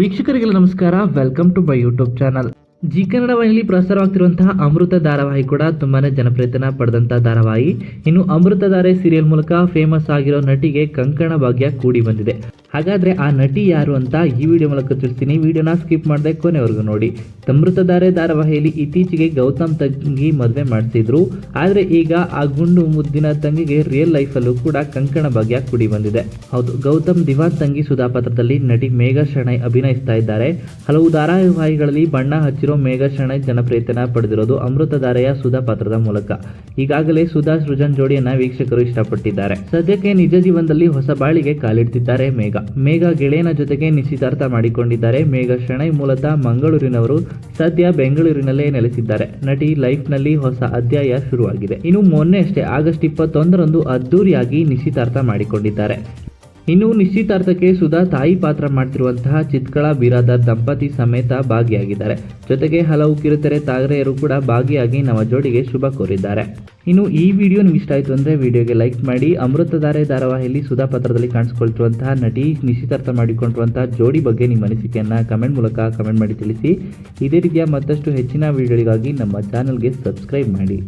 ವೀಕ್ಷಕರಿಗೆಲ್ಲ ನಮಸ್ಕಾರ. Welcome to my YouTube channel Zee Kannada ವಾಹಿನಿಯಲ್ಲಿ ಪ್ರಸಾರವಾಗ್ತಿರುವಂತಹ ಅಮೃತ ಧಾರಾವಾಹಿ ಕೂಡ ತುಂಬಾನೇ ಜನಪ್ರಿಯತೆನ ಪಡೆದಂತಹ ಧಾರಾವಾಹಿ. ಇನ್ನು ಅಮೃತಧಾರೆ ಸೀರಿಯಲ್ ಮೂಲಕ ಫೇಮಸ್ ಆಗಿರೋ ನಟಿಗೆ ಕಂಕಣ ಭಾಗ್ಯ ಕೂಡಿ ಬಂದಿದೆ. ಹಾಗಾದ್ರೆ ಆ ನಟಿ ಯಾರು ಅಂತ ಈ ವಿಡಿಯೋ ಮೂಲಕ ತಿಳಿಸ್ತೀನಿ. ವಿಡಿಯೋನ ಸ್ಕಿಪ್ ಮಾಡದೆ ಕೊನೆವರೆಗೂ ನೋಡಿ. ಸಮೃತಧಾರೆ ಧಾರಾವಾಹಿಯಲ್ಲಿ ಇತ್ತೀಚೆಗೆ ಗೌತಮ್ ತಂಗಿ ಮದುವೆ ಮಾಡ್ತಿದ್ರು. ಆದರೆ ಈಗ ಆ ಗುಂಡು ಮುದ್ದಿನ ತಂಗಿಗೆ ರಿಯಲ್ ಲೈಫಲ್ಲೂ ಕೂಡ ಕಂಕಣ ಭಾಗ್ಯ ಕುಡಿ ಬಂದಿದೆ. ಹೌದು, ಗೌತಮ್ ದಿವಾನ್ ತಂಗಿ ಸುಧಾ ಪಾತ್ರದಲ್ಲಿ ನಟಿ ಮೇಘಾ ಶರಣೈ ಅಭಿನಯಿಸ್ತಾ ಇದ್ದಾರೆ. ಹಲವು ಧಾರಾವಾಹಿಗಳಲ್ಲಿ ಬಣ್ಣ ಹಚ್ಚಿರೋ ಮೇಘಾ ಶರಣೈ ಜನಪ್ರಿಯತೆನ ಪಡೆದಿರೋದು ಅಮೃತಧಾರೆಯ ಸುಧಾ ಪಾತ್ರದ ಮೂಲಕ. ಈಗಾಗಲೇ ಸುಧಾ ಸೃಜನ್ ಜೋಡಿಯನ್ನ ವೀಕ್ಷಕರು ಇಷ್ಟಪಟ್ಟಿದ್ದಾರೆ. ಸದ್ಯಕ್ಕೆ ನಿಜ ಜೀವನದಲ್ಲಿ ಹೊಸ ಬಾಳಿಗೆ ಕಾಲಿಡ್ತಿದ್ದಾರೆ ಮೇಘ. ಮೇಘ ಗೆಳೆಯನ ಜೊತೆಗೆ ನಿಶ್ಚಿತಾರ್ಥ ಮಾಡಿಕೊಂಡಿದ್ದಾರೆ. ಮೇಘ ಶೆಣೈ ಮೂಲತಃ ಮಂಗಳೂರಿನವರು ಸದ್ಯ ಬೆಂಗಳೂರಿನಲ್ಲೇ ನೆಲೆಸಿದ್ದಾರೆ. ನಟಿ ಲೈಫ್ನಲ್ಲಿ ಹೊಸ ಅಧ್ಯಾಯ ಶುರುವಾಗಿದೆ. ಇನ್ನು ಮೊನ್ನೆ ಅಷ್ಟೇ, ಆಗಸ್ಟ್ ಇಪ್ಪತ್ತೊಂದರಂದು ಅದ್ದೂರಿಯಾಗಿ ನಿಶ್ಚಿತಾರ್ಥ ಮಾಡಿಕೊಂಡಿದ್ದಾರೆ. ಇನ್ನು ನಿಶ್ಚಿತಾರ್ಥಕ್ಕೆ ಸುಧಾ ತಾಯಿ ಪಾತ್ರ ಮಾಡ್ತಿರುವಂತಹ ಚಿತ್ಕಳ ಬಿರಾದರ್ ದಂಪತಿ ಸಮೇತ ಭಾಗಿಯಾಗಿದ್ದಾರೆ. ಜೊತೆಗೆ ಹಲವು ಕಿರುತೆರೆ ತಾಗರೆಯರು ಕೂಡ ಭಾಗಿಯಾಗಿ ನಮ್ಮ ಜೋಡಿಗೆ ಶುಭ ಕೋರಿದ್ದಾರೆ. ಇನ್ನು ಈ ವಿಡಿಯೋ ನಿಮ್ಗೆ ಇಷ್ಟ ಆಯಿತು ಅಂದರೆ ವಿಡಿಯೋಗೆ ಲೈಕ್ ಮಾಡಿ ಅಮೃತಧಾರೆ ಧಾರಾವಾಹಿಯಲ್ಲಿ ಸುಧಾ ಪಾತ್ರದಲ್ಲಿ ಕಾಣಿಸ್ಕೊಳ್ತಿರುವಂತಹ ನಟಿ ನಿಶ್ಚಿತಾರ್ಥ ಮಾಡಿಕೊಂಡಿರುವಂತಹ ಜೋಡಿ ಬಗ್ಗೆ ನಿಮ್ಮ ಅನಿಸಿಕೆಯನ್ನು ಕಮೆಂಟ್ ಮೂಲಕ ಕಮೆಂಟ್ ಮಾಡಿ ತಿಳಿಸಿ. ಇದೇ ರೀತಿಯ ಮತ್ತಷ್ಟು ಹೆಚ್ಚಿನ ವಿಡಿಯೋಗಳಿಗಾಗಿ ನಮ್ಮ ಚಾನಲ್ಗೆ ಸಬ್ಸ್ಕ್ರೈಬ್ ಮಾಡಿ.